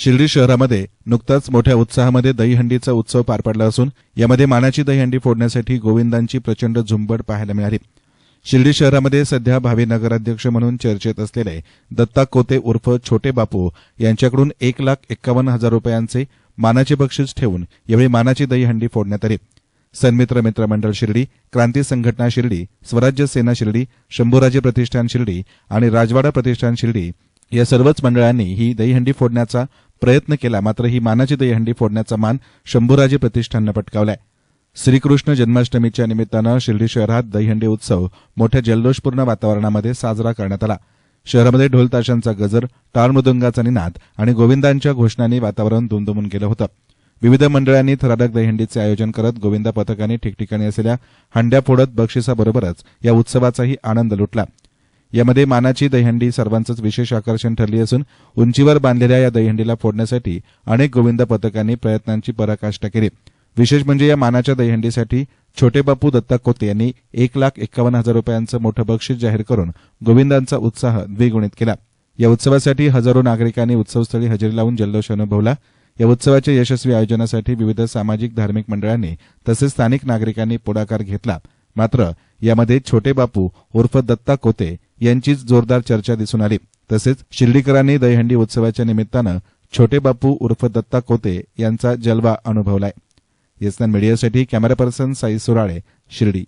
शिर्डी शहरामध्ये नुकताच मोठ्या उत्साहामध्ये दहीहंडीचा उत्सव पार पडला असून यामध्ये मानाची दहीहंडी फोडण्यासाठी गोविंदांची प्रचंड झुंबड पाहायला मिळाली. शिर्डी शहरामध्ये सध्या भावी नगराध्यक्ष म्हणून चर्चेत असलेले दत्ता कोते उर्फ छोटे बापू यांच्याकडून एक लाख एक्कावन्न हजार रुपयांचे मानाचे बक्षीस ठेवून यावेळी मानाची दहीहंडी फोडण्यात आली. सन्मित्र मित्रमंडळ शिर्डी क्रांती संघटना शिर्डी स्वराज्य सेना शिर्डी शंभूराजे प्रतिष्ठान शिर्डी आणि राजवाडा प्रतिष्ठान शिर्डी या सर्वच मंडळांनी ही दहीहंडी फोडण्याचा प्रयत्न केला मात्र ही मानाची दहीहंडी फोडण्याचा मान शंभूराजे प्रतिष्ठाननं पटकावलाय. श्रीकृष्ण जन्माष्टमीच्या निमित्तानं शिर्डी शहरात दहीहंडी उत्सव मोठ्या जल्लोषपूर्ण वातावरणामध्ये साजरा करण्यात आला. शहरामध्ये ढोलताशांचा गजर टाळमृदुंगाचा निनाद आणि गोविंदांच्या घोषणांनी वातावरण दुमदुमून गेलं होतं. विविध मंडळांनी थराडक दहीहंडीचे आयोजन करत गोविंदा पथकाने ठिकठिकाणी असलेल्या हंड्या फोडत बक्षिसाबरोबरच या उत्सवाचाही आनंद लुटला. यामध्ये मानाची दहीहंडी सर्वांचंच विशेष आकर्षण ठरली असून उंचीवर बांधलेल्या या दहीहंडीला फोडण्यासाठी अनेक गोविंदा पथकांनी प्रयत्नांची पराकाष्ठा केली. विशेष म्हणजे या मानाच्या दहीहंडीसाठी छोटे बापू दत्ता कोते यांनी एक लाख एक्कावन्न हजार रुपयांचं मोठं बक्षीस जाहीर करून गोविंदांचा उत्साह द्विगुणित केला. या उत्सवासाठी हजारो नागरिकांनी उत्सवस्थळी हजेरी लावून जल्लोष अनुभवला. या उत्सवाच्या यशस्वी आयोजनासाठी विविध सामाजिक धार्मिक मंडळांनी तसेच स्थानिक नागरिकांनी पुढाकार घेतला. मात्र यामध्ये छोटे बापू उर्फ दत्ता कोते यांचीच जोरदार चर्चा दिसून आली. तसेच शिर्डीकरांनी दहीहंडी उत्सवाच्या निमित्तानं छोटे बापू उर्फ दत्ता कोते यांचा जलवा अनुभवलाय. येसनान मीडियासाठी कॅमेरा पर्सन साई सुराळे शिर्डी.